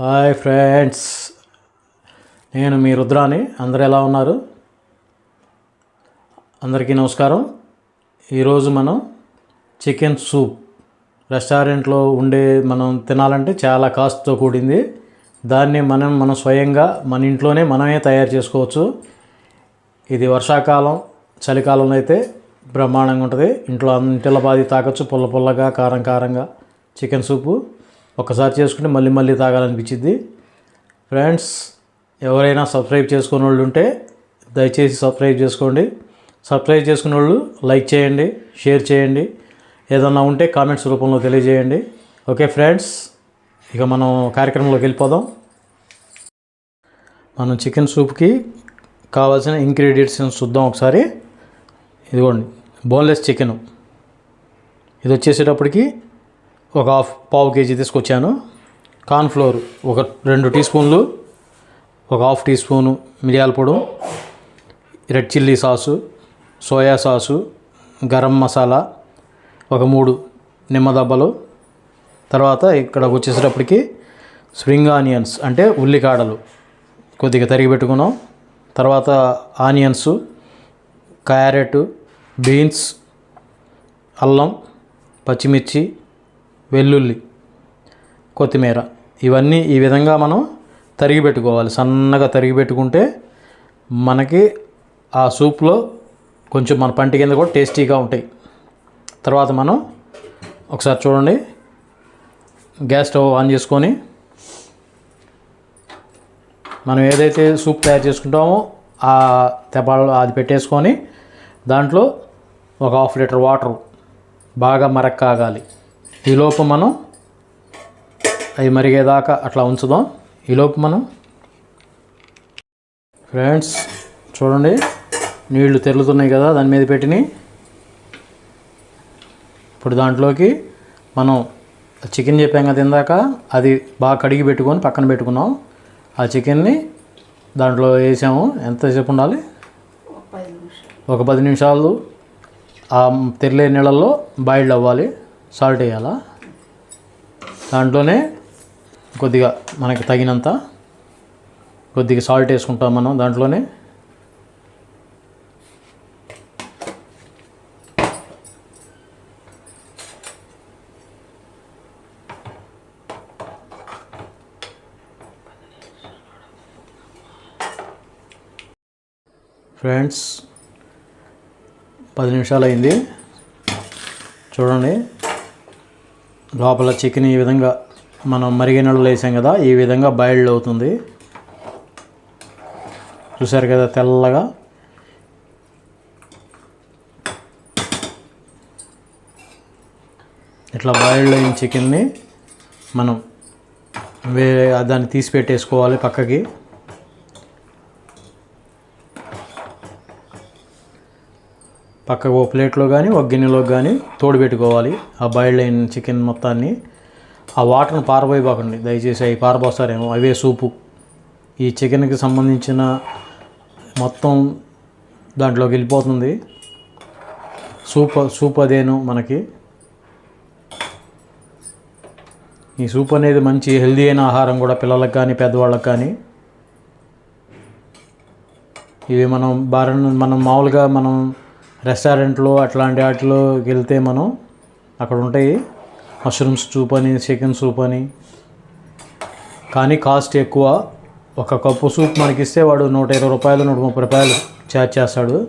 Hi friends. నేను మీ రుద్రాని అందరు ఎలా ఉన్నారు? అందరికీ నమస్కారం. ఈరోజు మనం చికెన్ సూప్. రెస్టారెంట్లో ఉండే మనం తినాలంటే చాలా కాస్ట్తో కూడింది. దాన్ని మనం మనం స్వయంగా మన ఇంట్లోనే మనమే తయారు చేసుకోవచ్చు. ఇది వర్షాకాలం చలికాలంలో అయితే బ్రహ్మాండంగా ఉంటుంది. ఇంట్లో ఇంటిలో బాది తాగొచ్చు. పుల్ల పుల్లగా కారం కారంగా చికెన్ సూపు. ఒకసారి చేసుకుంటే మళ్ళీ మళ్ళీ తాగాలనిపించింది. ఫ్రెండ్స్ ఎవరైనా సబ్స్క్రైబ్ చేసుకున్న వాళ్ళు ఉంటే దయచేసి సబ్స్క్రైబ్ చేసుకోండి. సబ్స్క్రైబ్ చేసుకున్న వాళ్ళు లైక్ చేయండి షేర్ చేయండి. ఏదన్నా ఉంటే కామెంట్స్ రూపంలో తెలియజేయండి. ఓకే ఫ్రెండ్స్ ఇక మనం కార్యక్రమంలోకి వెళ్ళిపోదాం. మనం చికెన్ సూప్కి కావాల్సిన ఇంగ్రీడియంట్స్ చూద్దాం ఒకసారి. ఇదిగోండి బోన్లెస్ చికెన్. ఇది వచ్చేసేటప్పటికి ఒక హాఫ్ పావు కేజీ తీసుకొచ్చాను. కార్న్ఫ్లోర్ ఒక రెండు టీ స్పూన్లు ఒక హాఫ్ టీ స్పూను మిరియాల పొడి red chilli sauce soya sauce garam masala ఒక మూడు నిమ్మదబ్బలు తర్వాత ఇక్కడ వచ్చేసేటప్పటికి స్ప్రింగ్ ఆనియన్స్ అంటే ఉల్లికాడలు కొద్దిగా తరిగి పెట్టుకున్నాం. తర్వాత ఆనియన్స్ క్యారెట్ బీన్స్ అల్లం పచ్చిమిర్చి వెల్లుల్లి కొత్తిమీర. ఇవన్నీ ఈ విధంగా మనం తరిగి పెట్టుకోవాలి సన్నగా తరిగి పెట్టుకుంటే మనకి ఆ సూప్లో కొంచెం మన పంటి కింద కూడా టేస్టీగా ఉంటాయి. తర్వాత మనం ఒకసారి చూడండి. గ్యాస్ స్టవ్ ఆన్ చేసుకొని మనం ఏదైతే సూప్ తయారు చేసుకుంటామో ఆ తెపాలు అది పెట్టేసుకొని దాంట్లో ఒక హాఫ్ లీటర్ వాటర్ బాగా మరక్కాగాలి. ఈలోపు మనం అవి మరిగేదాకా అట్లా ఉంచుదాం. ఈలోపు మనం ఫ్రెండ్స్ చూడండి నీళ్ళు తెరులుతున్నాయి కదా దాని మీద పెట్టినాయి ఇప్పుడు దాంట్లోకి మనం చికెన్ చెప్పాం కదా ఇందాక అది బాగా కడిగి పెట్టుకొని పక్కన పెట్టుకున్నాం. ఆ చికెన్ని దాంట్లో వేసాము. ఎంతసేపు ఉండాలి? ఒక పది నిమిషాలు. ఆ తెరలే నీళ్ళల్లో బాయిల్డ్ అవ్వాలి. సాల్ట్ వేయాలా? దాంట్లోనే కొద్దిగా మనకి తగినంత కొద్దిగా సాల్ట్ వేసుకుంటాం మనం దాంట్లోనే. ఫ్రెండ్స్ పది నిమిషాలు అయింది చూడండి. లోపల చికెన్ ఈ విధంగా మనం మరిగినళ్ళు వేసాం కదా ఈ విధంగా బాయిల్డ్ అవుతుంది. చూసారు కదా తెల్లగా? ఇట్లా బాయిల్డ్ అయిన చికెన్ని మనం వే దాన్ని తీసి పెట్టేసుకోవాలి పక్కకి. పక్కకు ఓ ప్లేట్లో కానీ ఒక గిన్నెలో కానీ తోడు పెట్టుకోవాలి. ఆ బాయిల్డ్ అయిన చికెన్ మొత్తాన్ని ఆ వాటర్ని పారబోయబాకండి. దయచేసి అవి పారబోస్తారేమో. అవే సూపు. ఈ చికెన్కి సంబంధించిన మొత్తం దాంట్లోకి వెళ్ళిపోతుంది. సూప్ సూప్ అదేను మనకి. ఈ సూప్ అనేది మంచి హెల్దీ అయిన ఆహారం కూడా పిల్లలకు కానీ పెద్దవాళ్ళకి కానీ. ఇవి మనం బార మనం మామూలుగా మనం రెస్టారెంట్లో అట్లాంటి వాటిలో వెళ్తే మనం అక్కడ ఉంటాయి. మష్రూమ్స్ సూప్ అని చికెన్ సూప్ అని. కానీ కాస్ట్ ఎక్కువ. ఒక కప్పు సూప్ మనకి ఇస్తే వాడు నూట ఇరవై రూపాయలు నూట ముప్పై రూపాయలు ఛార్జ్ చేస్తాడు.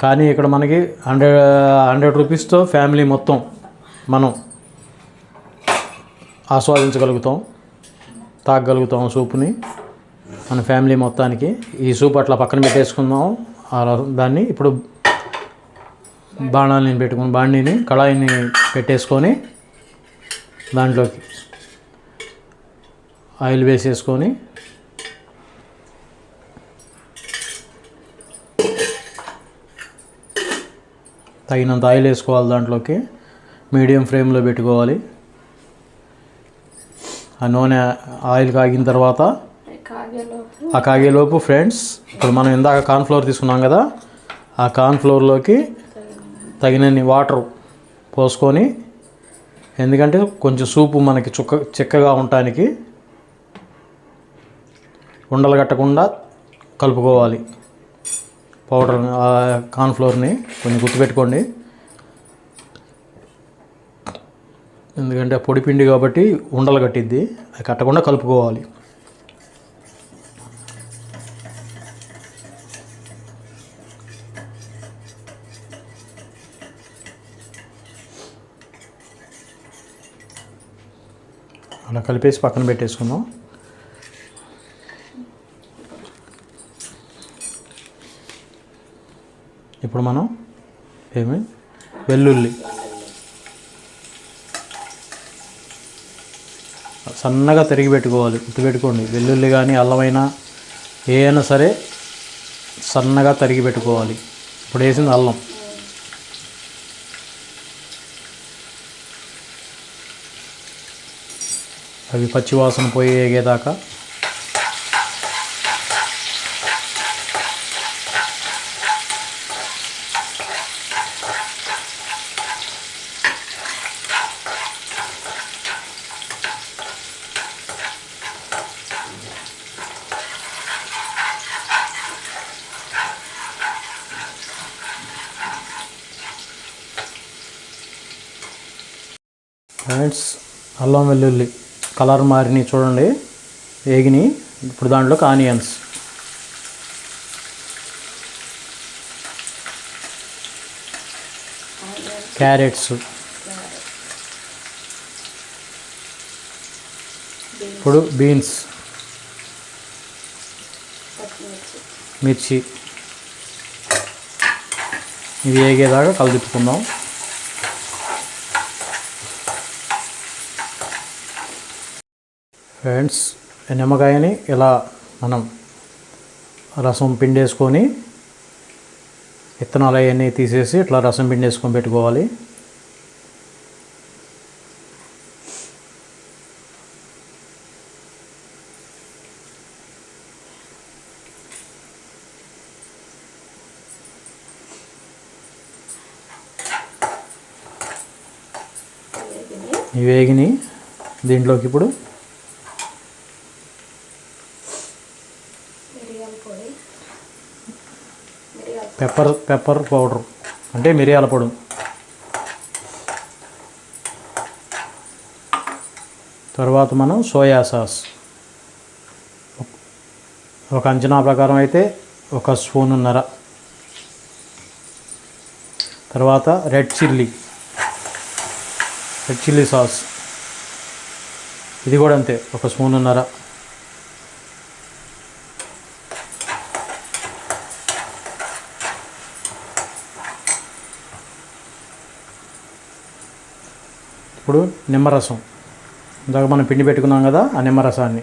కానీ ఇక్కడ మనకి హండ్రెడ్ హండ్రెడ్ రూపీస్తో ఫ్యామిలీ మొత్తం మనం ఆస్వాదించగలుగుతాం తాగగలుగుతాం సూప్ని. మన ఫ్యామిలీ మొత్తానికి ఈ సూప్ అట్లా పక్కన పెట్టేసుకుందాం. ఆ ర- దాన్ని ఇప్పుడు బాణాలని పెట్టుకుని బాణీని కళాయిని పెట్టేసుకొని దాంట్లోకి ఆయిల్ వేసేసుకొని తగినంత ఆయిల్ వేసుకోవాలి దాంట్లోకి. మీడియం ఫ్లేమ్లో పెట్టుకోవాలి. ఆ నూనె ఆయిల్ కాగిన తర్వాత ఆ కాగేలోపు ఫ్రెండ్స్ ఇప్పుడు మనం ఇందాక కార్న్ఫ్లోర్ తీసుకున్నాం కదా ఆ కార్న్ఫ్లోర్లోకి తగినన్ని వాటర్ పోసుకొని ఎందుకంటే కొంచెం సూపు మనకి చుక్క చిక్కగా ఉండటానికి ఉండలు కట్టకుండా కలుపుకోవాలి. పౌడర్ కార్న్ఫ్లోర్ని కొంచెం గుర్తుపెట్టుకోండి. ఎందుకంటే పొడి పిండి కాబట్టి ఉండలు కట్టిద్ది అది కట్టకుండా కలుపుకోవాలి. ఇలా కలిపేసి పక్కన పెట్టేసుకుందాం. ఇప్పుడు మనం ఏమి? వెల్లుల్లి. సన్నగా తరిగి పెట్టుకోవాలి. గుర్తుపెట్టుకోండి. వెల్లుల్లి కానీ అల్లమైనా ఏ అయినా సరే సన్నగా తరిగి పెట్టుకోవాలి. ఇప్పుడు వేసింది అల్లం. అవి పచ్చివాసన పోయి ఏగేదాకా ఫ్రెండ్స్ అల్లం వెల్లుల్లి. కలర్ మారినాయి చూడండి. వేగినాయి ఇప్పుడు దాంట్లోకి ఆనియన్స్. క్యారెట్స్. ఇప్పుడు బీన్స్. మిర్చి. ఇవి వేగేదాకా కలుపుకుందాం. ఫ్రెండ్స్ నిమ్మకాయని ఇలా మనం రసం పిండేసుకొని విత్తనాలు అవన్నీ తీసేసి ఇట్లా రసం పిండేసుకొని పెట్టుకోవాలి. ఈ వేగిని దీంట్లోకి ఇప్పుడు మిరియాల పొడి మిరియాల పెప్పర్ పెప్పర్ పౌడర్. అంటే మిరియాల పొడి. తర్వాత మనం సోయా సాస్. ఒక అంచనా ప్రకారం అయితే ఒక స్పూనున్నర. తర్వాత red chilli. Red chilli sauce. ఇది కూడా అంతే ఒక స్పూనున్నర. ఇప్పుడు నిమ్మరసం. ఇందాక మనం పిండి పెట్టుకున్నాం కదా ఆ నిమ్మరసాన్ని.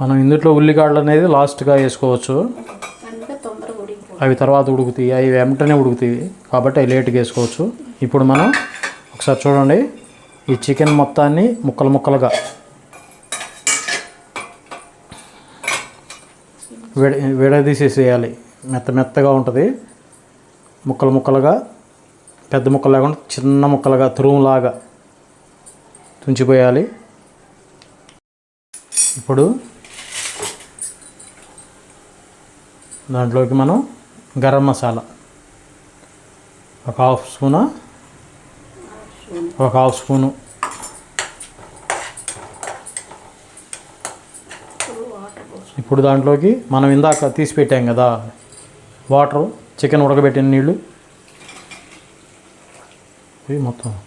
మనం ఇందులో ఉల్లిగడ్డలు అనేది లాస్ట్గా వేసుకోవచ్చు. అవి తర్వాత ఉడుకుతాయి అవి వెంటనే ఉడుకుతాయి. కాబట్టి అవి లేట్గా వేసుకోవచ్చు ఇప్పుడు మనం ఒకసారి చూడండి. ఈ చికెన్ మొత్తాన్ని ముక్కలు ముక్కలుగా విడ విడదీసేసేయాలి. మెత్త మెత్తగా ఉంటుంది. ముక్కలు ముక్కలుగా పెద్ద ముక్కలు లేకుండా చిన్న ముక్కలుగా తురుములాగా తుంచిపోయాలి. ఇప్పుడు దాంట్లోకి మనం గరం మసాలా. ఒక హాఫ్ స్పూనా. ఒక హాఫ్ స్పూను. ఇప్పుడు ఇప్పుడు దాంట్లోకి మనం ఇందాక తీసి పెట్టాం కదా వాటర్ చికెన్ ఉడకబెట్టిన నీళ్ళు. ఇవి మొత్తం.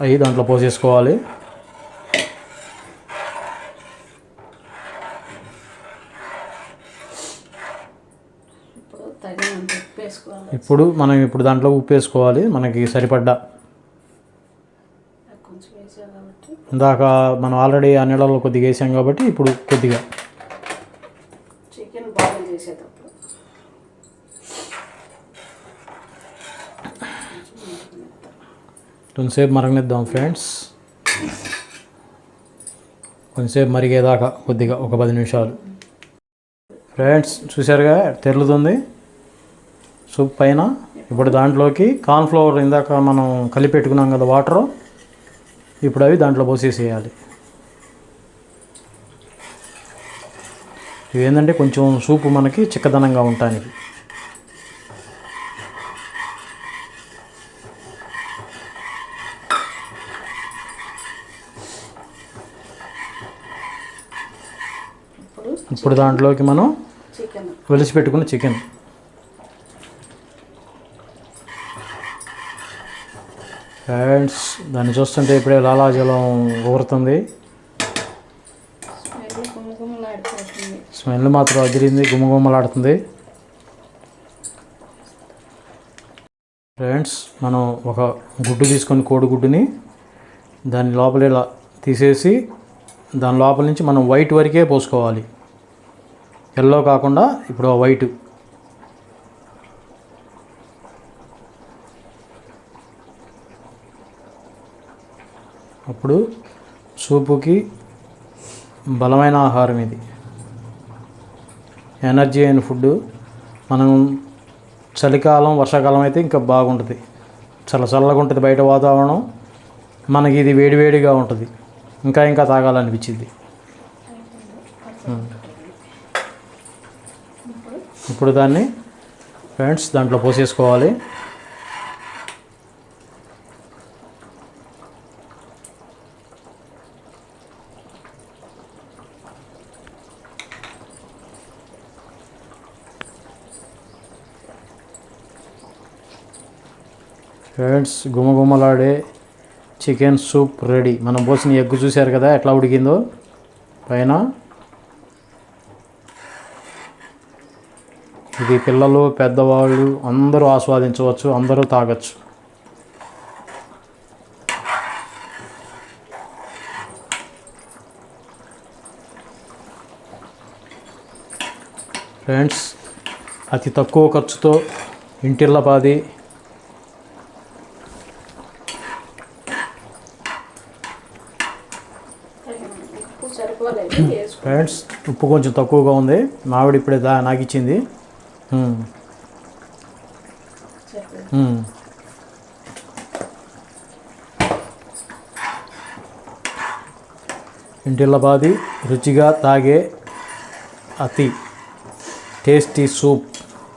అవి దాంట్లో పోసేసుకోవాలి ఇప్పుడు తగినంత ఉప్పు వేసుకోవాలి ఇప్పుడు మనం ఇప్పుడు దాంట్లో ఉప్పు వేసుకోవాలి మనకి సరిపడ్డా. అది కొంచెం వేసాం కాబట్టి. ఇందాక మనం ఆల్రెడీ ఆ నీళ్ళలో కొద్దిగా వేసాం కాబట్టి ఇప్పుడు కొద్దిగా. చికెన్ బాయిల్ చేసేటప్పుడు. కొంచెంసేపు మరగనిద్దాం ఫ్రెండ్స్. కొంచెంసేపు మరిగేదాకా కొద్దిగా ఒక పది నిమిషాలు. ఫ్రెండ్స్ చూసారుగా తెరులుతుంది. సూప్ పైన ఇప్పుడు దాంట్లోకి కార్న్ఫ్లవర్ ఇందాక మనం కలిపి పెట్టుకున్నాం కదా వాటర్ ఇప్పుడు అవి దాంట్లో పోసేసేయాలి. ఇవి ఏంటంటే కొంచెం సూపు మనకి చిక్కదనంగా ఉండటానికి ఇప్పుడు ఇప్పుడు దాంట్లోకి మనం చికెన్. వెలిసి పెట్టుకున్న చికెన్. ఫ్రెండ్స్ దాన్ని చూస్తుంటే ఇప్పుడే లాలాజలం ఊరుతుంది. స్మెల్ మాత్రం అదిరింది గుమగుమలాడుతుంది. ఫ్రెండ్స్ మనం ఒక గుడ్డు తీసుకొని కోడిగుడ్డుని దాని లోపల ఇలా తీసేసి దాని లోపల నుంచి మనం వైట్ వరకే పోసుకోవాలి. ఎల్లో కాకుండా ఇప్పుడు వైట్ అప్పుడు సూపుకి బలమైన ఆహారం ఇది. ఎనర్జీ అయిన ఫుడ్ మనం చలికాలం వర్షాకాలం అయితే ఇంకా బాగుంటుంది. చల్ల చల్లగా ఉంటుంది బయట వాతావరణం. మనకి ఇది వేడివేడిగా ఉంటుంది. ఇంకా ఇంకా తాగాలనిపించింది. ఇప్పుడు దాన్ని ఫ్రెండ్స్ దాంట్లో పోసేసుకోవాలి. ఫ్రెండ్స్ గుమగుమలాడే చికెన్ సూప్ రెడీ. మనం పోసిన ఎగ్ చూశారు కదా ఎట్లా ఉడికిందో? పైన. ఇది పిల్లలు పెద్దవాళ్ళు అందరూ ఆస్వాదించవచ్చు అందరూ తాగొచ్చు. ఫ్రెండ్స్ అతి తక్కువ ఖర్చుతో ఇంటిల్లపాది ఫ్రెండ్స్ ఉప్పు కొంచెం తక్కువగా ఉంది. మామిడి ఇప్పుడే దా నాకు ఇచ్చింది ఇంటిల్ల బాది రుచిగా తాగే అతి టేస్టీ సూప్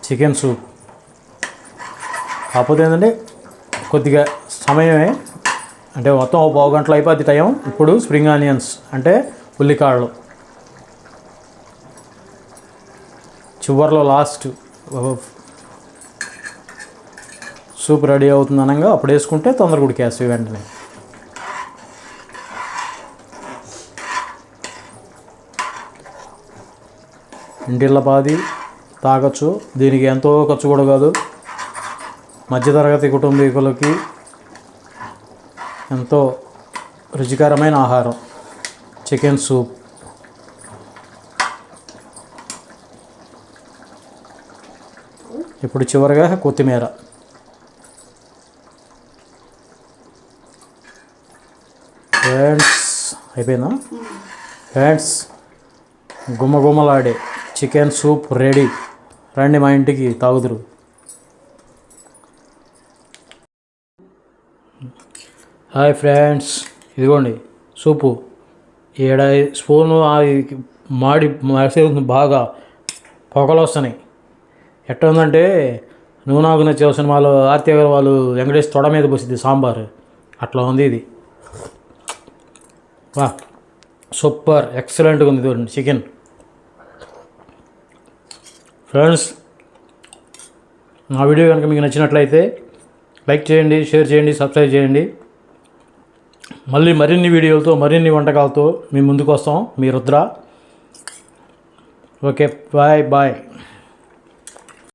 చికెన్ సూప్. కాకపోతే ఏంటంటే కొద్దిగా సమయమే. అంటే మొత్తం ఒక పావు గంటలు అయిపోద్ది టైం. ఇప్పుడు స్ప్రింగ్ ఆనియన్స్ అంటే ఉల్లికాడలు. చివరిలో లాస్ట్. సూప్ రెడీ అవుతుంది అనగా అప్పుడు వేసుకుంటే తొందరగా ఉడికేస్తాయి వెంటనే. ఇంటిళ్ళ పాది తాగొచ్చు. దీనికి ఎంతో ఖర్చు కూడా కాదు. మధ్యతరగతి కుటుంబీకులకి ఎంతో రుచికరమైన ఆహారం. Chicken soup. ఇప్పుడు చివరిగా కొత్తిమీర. ఫ్రెండ్స్ అయిపోయిందా? హ్యాండ్స్ గుమ్మగుమ్మలాడే చికెన్ సూప్ రెడీ. రండి మా ఇంటికి తాగుదురు. Hi friends. ఇదిగోండి సూపు. ఏడాది స్పూను మాడి మరిసే బాగా పొగలు వస్తున్నాయి ఎట్ట ఉందంటే నువ్వు నాకు నచ్చే సినిమాలో ఆర్తి గారు వాళ్ళు వెంకటేష్ తొడ మీద పోసింది సాంబార్. అట్లా ఉంది ఇది. వా సూపర్ ఎక్సలెంట్గా ఉంది చూడండి చికెన్. ఫ్రెండ్స్ నా వీడియో కనుక మీకు నచ్చినట్లయితే లైక్ చేయండి షేర్ చేయండి సబ్స్క్రైబ్ చేయండి. మళ్ళీ మరిన్ని వీడియోలతో మరిన్ని వంటకాలతో మీ ముందుకు వస్తాం. మీ రుద్ర. Okay bye bye.